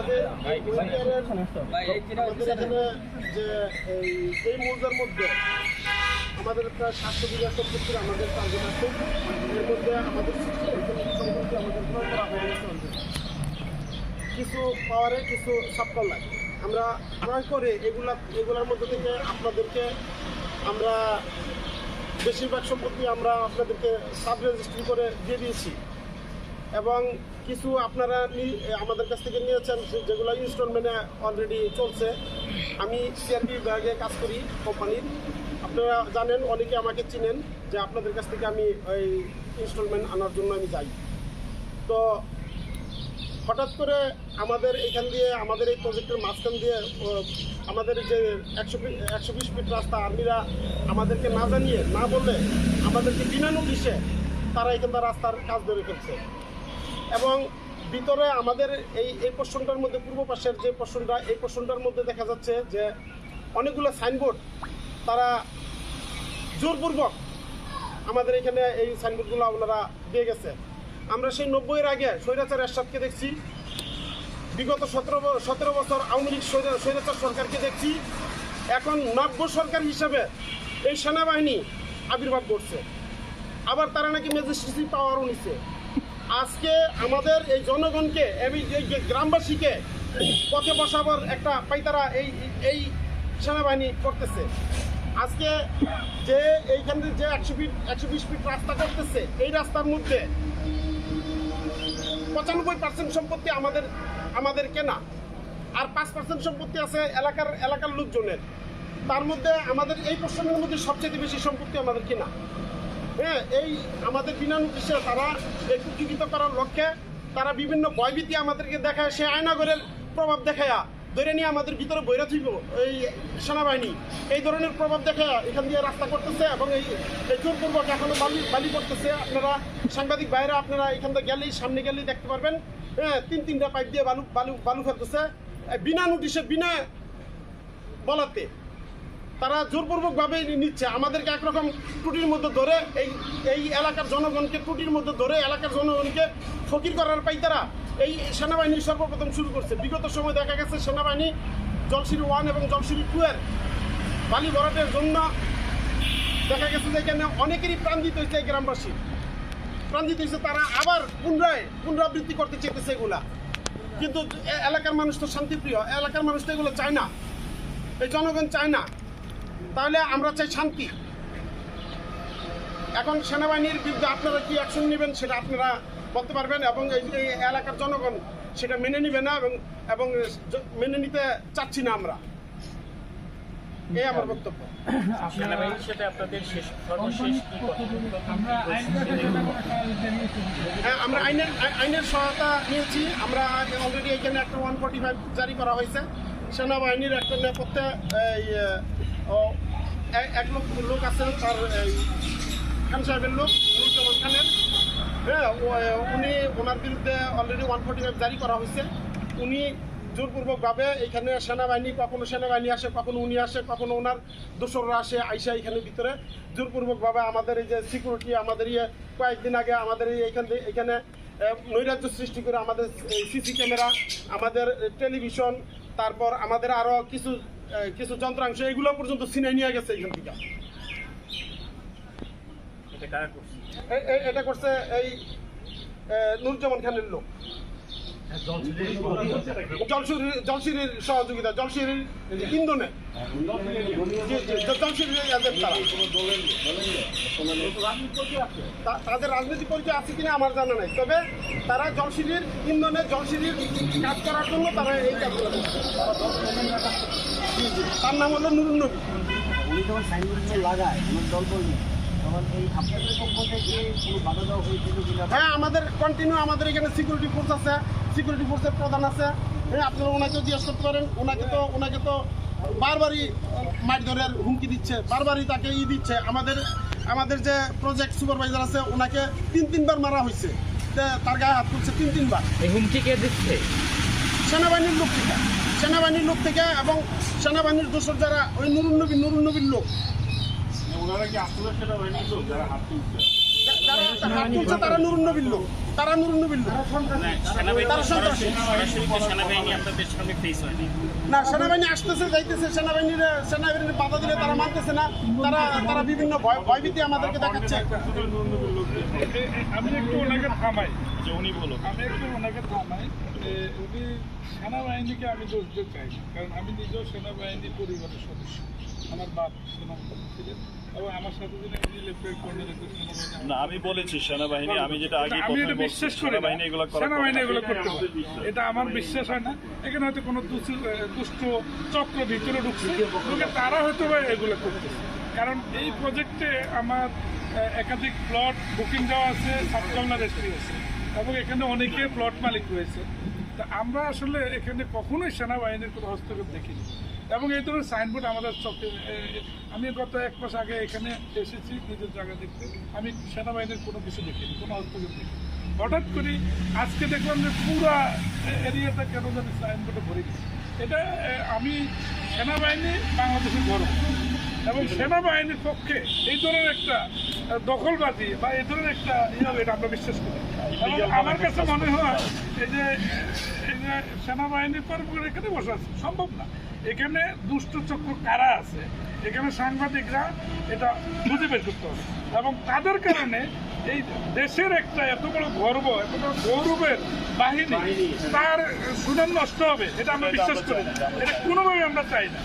আমাদের যে এই মধ্যে আমাদের প্রায় সম্পত্তির আমাদের এর মধ্যে আমাদের 60% সম্পত্তি আমাদের ক্রয় করা গেছে কিছু পাওয়ারে কিছু সাবকলার আমরা ক্রয় করে এগুলা এগুলার মধ্যে থেকে আপনাদেরকে আমরা বেশিরভাগ সম্পত্তি আমরা আপনাদেরকে সাব রেজিস্ট্রি করে দিয়ে দিয়েছি। এবং কিছু আপনারা আমাদের কাছ থেকে নিয়েছেন যেগুলো ইনস্টলমেন্টে অলরেডি চলছে। আমি সিআরবি বিভাগে কাজ করি কোম্পানির। আপনারা জানেন, অনেকে আমাকে চিনেন যে আপনাদের কাছ থেকে আমি ওই ইনস্টলমেন্ট আনার জন্য আমি যাই। তো হঠাৎ করে আমাদের এখান দিয়ে, আমাদের এই প্রজেক্টের মাঝখান দিয়ে আমাদের যে একশো একশো বিশ ফিট রাস্তা, আর্মিরা আমাদেরকে না জানিয়ে, না বললে আমাদেরকে বিনা নোটিশে তারা এখানকার রাস্তার কাজ ধরে ফেলছে। এবং ভিতরে আমাদের এই এই পোর্শনটার মধ্যে, পূর্ব পাশের যে পোর্শনটা, এই পোর্শনটার মধ্যে দেখা যাচ্ছে যে অনেকগুলো সাইনবোর্ড, তারা জোরপূর্বক আমাদের এখানে এই সাইনবোর্ডগুলো ওনারা দিয়ে গেছে। আমরা সেই নব্বইয়ের আগে স্বৈরাচার এরশাদকে দেখছি, বিগত সতেরো সতেরো বছর আওয়ামী লীগ স্বৈরা- স্বৈরাচার সরকারকে দেখছি। এখন নব্য সরকার হিসাবে এই সেনাবাহিনী আবির্ভাব করছে আবার তারা নাকি ম্যাজিস্ট্রেসি পাওয়ারও নিচ্ছে আজকে আমাদের এই জনগণকে এবং এই যে গ্রামবাসীকে পথে বসাবার একটা পাইতারা এই এই সেনাবাহিনী করতেছে। আজকে যে এইখানে যে একশো ফিট, একশো বিশ ফিট রাস্তা করতেছে, এই রাস্তার মধ্যে পঁচানব্বই পার্সেন্ট সম্পত্তি আমাদের আমাদের কেনা। আর পাঁচ পার্সেন্ট সম্পত্তি আছে এলাকার এলাকার লোকজনের। তার মধ্যে আমাদের এই প্রশ্নের মধ্যে সবচেয়ে বেশি সম্পত্তি আমাদের কেনা। হ্যাঁ এই আমাদের বিনা নোটিশে তারা কুকিকিত করার লক্ষ্যে তারা বিভিন্ন ভয়ভীতি আমাদেরকে দেখায়, সে আয়নাগরের প্রভাব দেখায়া ধরে নিয়ে আমাদের ভিতরে বৈরা থইব, এই সেনাবাহিনী। এই ধরনের প্রভাব দেখায় এখান দিয়ে রাস্তা করতেছে এবং এই জোরপূর্বক এখনও বালি বালি করতেছে। আপনারা সাংবাদিক বাইরে আপনারা এখান থেকে গেলেই, সামনে গেলেই দেখতে পারবেন। হ্যাঁ তিন, তিনটা পাইপ দিয়ে বালু বালু বালু ফেলতেছে। বিনা নোটিশে, বিনা বলাতে তারা জোরপূর্বকভাবে নিচ্ছে। আমাদেরকে একরকম টুটির মধ্যে ধরে এই এই এলাকার জনগণকে টুটির মধ্যে ধরে এলাকার জনগণকে ফকির করার পাই তারা। এই সেনাবাহিনী সর্বপ্রথম শুরু করছে। বিগত সময় দেখা গেছে সেনাবাহিনী জলসিরি ওয়ান এবং জলসিরি টু এর বালি ভরাটের জন্য দেখা গেছে যে এখানে অনেকেরই প্রাণ হয়েছে এই গ্রামবাসী। প্রাণ হয়েছে, তারা আবার পুনরায়, পুনরাবৃত্তি করতে চেয়েছে এগুলা। কিন্তু এলাকার মানুষ তো শান্তিপ্রিয়। এলাকার মানুষ তো এগুলো চায় না। এই জনগণ চায় না। তাহলে আমরা চাই শান্তি। এখন সেনাবাহিনীর বিরুদ্ধে আপনারা কি অ্যাকশন নেবেন সেটা আপনারা বলতে পারবেন এবং এই এলাকার জনগণ সেটা মেনে নিবে না এবং এবং মেনে নিতে চাচ্ছি না আমরা। এই আমার বক্তব্য। সেনাবাহিনীর সাথে আপনাদের শেষ সর্বশেষ কি হ্যাঁ, আমরা আইনের আইনের সহায়তা নিয়েছি। আমরা অলরেডি এখানে একটা ওয়ান ফর্টি ফাইভ জারি করা হয়েছে। সেনাবাহিনীর একটা নেপথ্যে এই এক লোক লোক আছেন তার খান সাহেবের লোক নুরুজ্জামান খানের। হ্যাঁ উনি ওনার বিরুদ্ধে অলরেডি ওয়ান ফর্টি ফাইভ জারি করা হয়েছে। উনি জোরপূর্বকভাবে এখানে সেনাবাহিনী, কখনো সেনাবাহিনী আসে, কখনো উনি আসে, কখনো ওনার দোসররা আসে, আইসা এখানে ভিতরে। জোরপূর্বকভাবে আমাদের এই যে সিকিউরিটি আমাদের ইয়ে কয়েকদিন আগে আমাদের এই এখান নৈরাজ্য সৃষ্টি করে আমাদের সিসি ক্যামেরা আমাদের টেলিভিশন, তারপর আমাদের আরও কিছু কিছু যন্ত্রাংশ এগুলো পর্যন্ত ছিনে নিয়ে গেছে এখান থেকে। এটা করছে? এ- এ- এটা করছে এই আহ, নুরুজ্জামান খানের লোক। জলসিরির জলসিরির সহযোগিতা। জলসিরির ইন্ধনে। তাদের রাজনৈতিক পরিচয় আছে কিনা আমার জানা নাই। তবে তারা জলসিরির ইন্ধনে জলসিরির কাজ করার জন্য তারা এই কাজগুলো করছে। জি, জি। তার নাম হলো নুরুন নবী। উনি যখন সাইনবোর্ডগুলো লাগায় আমার দলকর্মী তখন এই আপনাদের পক্ষ থেকে কোনো বাধা দেওয়া হয়েছিল কিনা? হ্যাঁ আমাদের কন্টিনিউ আমাদের এখানে সিকিউরিটি ফোর্স আছে সিকিউরিটি ফোর্সের প্রধান আছে। হ্যাঁ আপনারা ওনাকেও জিজ্ঞেস করতে পারেন ওনাকে তো ওনাকে তো বারবারই মাঠ ধরে হুমকি দিচ্ছে বারবারই তাকে ই দিচ্ছে। আমাদের আমাদের যে প্রজেক্ট সুপারভাইজার আছে ওনাকে তিন তিনবার মারা হয়েছে। তার গায়ে হাত করছে তিন তিনবার। এই হুমকি কে দিচ্ছে? সেনাবাহিনীর লোক থেকে, সেনাবাহিনীর লোক থেকে এবং সেনাবাহিনীর দোষর যারা, ওই নুরুন নবী নুরুন নবীর লোক। ওনারা কি আসলে সেনাবাহিনীর লোক যারা হাত তুলছে? তুলছে তারা তারা সেনাবাহিনী না, সেনাবাহিনী আসতেছে, যাইতেছে। সেনাবাহিনীর সেনাবাহিনীর বাধা দিলে তারা মানতেছে না। তারা তারা বিভিন্ন ভয়ভীতি আমাদেরকে দেখাচ্ছে। আমি একটু ওনাকে থামাই। উনি বলো আমি একটু ওনাকে থামাই। উনি সেনাবাহিনীকে আমি দোষ দিতে চাই কারণ আমি নিজেও সেনাবাহিনীর পরিবারের সদস্য। আমার বাপ ছিলেন। এবং আমার সাথে যিনি লেফটেন্যান্ট কর্নেল সেনাবাহিনী। না আমি বলেছি সেনাবাহিনী আমি যেটা আগে আমি এটা বিশ্বাস করি সেনাবাহিনী এগুলো সেনাবাহিনী এগুলো করতে এটা আমার বিশ্বাস হয় না। এখানে হয়তো কোনো দুষ্ট চক্র ভিতরে ঢুকছে। তারা হয়তো এগুলো করতেছে। কারণ এই প্রজেক্টে আমার একাধিক প্লট বুকিং দেওয়া আছে সাবকমলা রেস্ট্রি আছে। এবং এখানে অনেকে প্লট মালিক রয়েছে। তা আমরা আসলে এখানে কখনোই সেনাবাহিনীর কোনো হস্তক্ষেপ দেখিনি। এবং এই ধরনের সাইনবোর্ড আমাদের চোখে আমি গত এক মাস আগে এখানে এসেছি, নিজের জায়গা দেখতে। আমি সেনাবাহিনীর কোনো কিছু দেখিনি, কোনো হস্তক্ষেপ দেখিনি। হঠাৎ করে আজকে দেখলাম যে পুরা এরিয়াটা কেন জানি সাইনবোর্ডে ভরে গেছে। এটা আমি সেনাবাহিনী, বাংলাদেশের গর্ব। এবং সেনাবাহিনীর পক্ষে এই ধরনের একটা দখলবাজি বা এই ধরনের একটা ইয়ে হবে এটা আমরা বিশ্বাস করি। আমার কাছে মনে হয় এই যে এই যে সেনাবাহিনীর এখানে বসে আছে সম্ভব না। এখানে দুষ্ট চক্র কারা আছে? এখানে সাংবাদিকরা এটা খুঁজে বের করতে হবে। এবং তাদের কারণে এই দেশের একটা এত বড় গর্ব এত বড় গৌরবের বাহিনী তার সুনাম নষ্ট হবে এটা আমরা বিশ্বাস করি না। এটা কোনোভাবে আমরা চাই না।